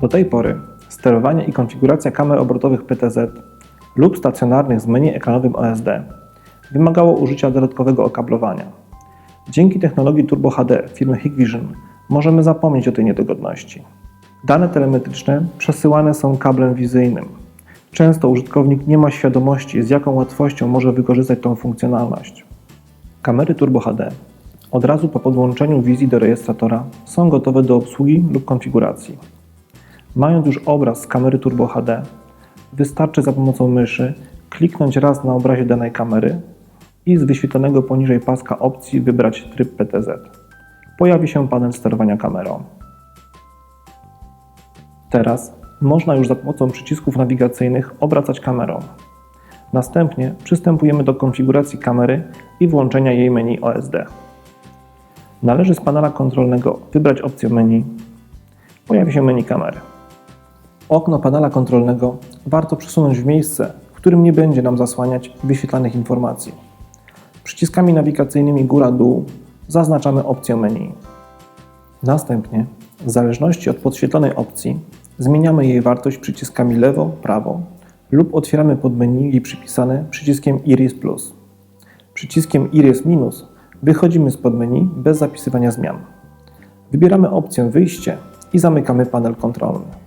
Do tej pory sterowanie i konfiguracja kamer obrotowych PTZ lub stacjonarnych z menu ekranowym OSD wymagało użycia dodatkowego okablowania. Dzięki technologii Turbo HD firmy Hikvision możemy zapomnieć o tej niedogodności. Dane telemetryczne przesyłane są kablem wizyjnym. Często użytkownik nie ma świadomości, z jaką łatwością może wykorzystać tą funkcjonalność. Kamery Turbo HD od razu po podłączeniu wizji do rejestratora są gotowe do obsługi lub konfiguracji. Mając już obraz z kamery Turbo HD, wystarczy za pomocą myszy kliknąć raz na obrazie danej kamery i z wyświetlonego poniżej paska opcji wybrać tryb PTZ. Pojawi się panel sterowania kamerą. Teraz można już za pomocą przycisków nawigacyjnych obracać kamerą. Następnie przystępujemy do konfiguracji kamery i włączenia jej menu OSD. Należy z panela kontrolnego wybrać opcję menu. Pojawi się menu kamery. Okno panela kontrolnego warto przesunąć w miejsce, w którym nie będzie nam zasłaniać wyświetlanych informacji. Przyciskami nawigacyjnymi góra-dół zaznaczamy opcję menu. Następnie, w zależności od podświetlonej opcji, zmieniamy jej wartość przyciskami lewo, prawo lub otwieramy podmenu jej przypisane przyciskiem Iris Plus. Przyciskiem Iris Minus wychodzimy z podmenu bez zapisywania zmian. Wybieramy opcję Wyjście i zamykamy panel kontrolny.